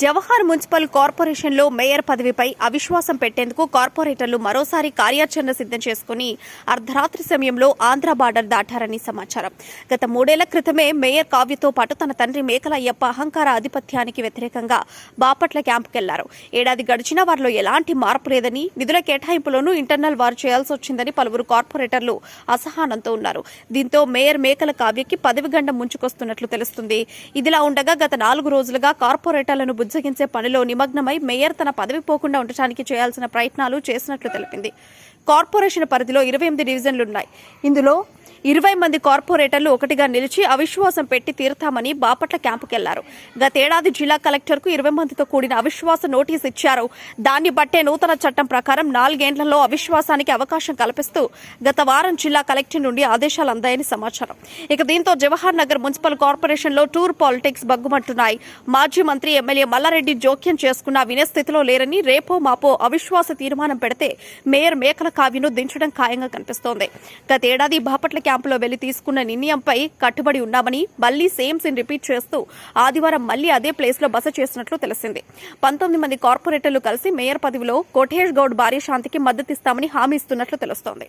Jawahar municipal కార్పొరేషన్లో mayor పదవిపై అవిశ్వాసం పెట్టేందుకు కార్పొరేటర్లు మరోసారి కార్యాచరణ సిద్ధం చేసుకుని అర్ధరాత్రి సమయంలో ఆంధ్ర బార్డర్ దాటారని సమాచారం. గత మూడేళ్ళ క్రితమే మేయర్ కావ్యతో పాటు తన తండ్రి మేకలయ్యప్ప అహంకార ఆధిపత్యానికి వ్యతిరేకంగా బాపట్ల క్యాంపుకెళ్ళారు. ఏడాది గడిచినా వారిలో ఎలాంటి మార్పు లేదని నిధుల కేటాయింపులోనూ ఇంటర్నల్ వారు చేయాల్సి వచ్చిందని పలువురు కార్పొరేటర్లు అసహనంతో ఉన్నారు. దీంతో మేయర్ మేకల కావ్యకి పదవి గండం ముంచుకొస్తున్నట్లు తెలుస్తుంది. ఇదిలా ఉండగా గత నాలుగు రోజులుగా కార్పొరేటర్లను బుజ్జగించే పనిలో నిమగ్నమై మేయర్ తన పదవి పోకుండా ఉండటానికి చేయాల్సిన ప్రయత్నాలు చేసినట్లు తెలిపింది. కార్పొరేషన్ పరిధిలో ఇరవై ఎనిమిది డివిజన్లున్నాయి. ఇందులో ఇరవై మంది కార్పొరేటర్లు ఒకటిగా నిలిచి అవిశ్వాసం పెట్టి తీరుతామని బాపట్ల క్యాంపుకెళ్ళారు. గతేడాది జిల్లా కలెక్టర్కు ఇరవై మందితో కూడిన అవిశ్వాస నోటీస్ ఇచ్చారు. దాన్ని బట్టే నూతన చట్టం ప్రకారం నాలుగేండ్లలో అవిశ్వాసానికి అవకాశం కల్పిస్తూ గత వారం జిల్లా కలెక్టర్ నుండి ఆదేశాలు అందాయని సమాచారం. ఇక దీంతో జవహర్ నగర్ మున్సిపల్ కార్పొరేషన్లో టూర్ పాలిటిక్స్ బగ్గుమంటున్నాయి మాజీ మంత్రి ఎమ్మెల్యే మల్లారెడ్డి జోక్యం చేసుకున్న వినే స్థితిలో లేరని రేపో మాపో అవిశ్వాస తీర్మానం పెడితే మేయర్ మేకల కావ్యను దించడం ఖాయంగా కనిపిస్తోంది. గతేడాది బాపట్ల క్యాంపులో వెళ్ళి తీసుకున్న నిర్ణయంపై కట్టుబడి ఉన్నామని మళ్ళీ సేమ్ సీన్ రిపీట్ చేస్తూ ఆదివారం మళ్ళీ అదే ప్లేస్లో బస చేసినట్లు తెలిసింది. పంతొమ్మిది మంది కార్పొరేటర్లు కలిసి మేయర్ పదవిలో కోటేష్ గౌడ్ భారీ శాంతికి మద్దతిస్తామని హామీ ఇస్తున్నట్లు తెలుస్తోంది.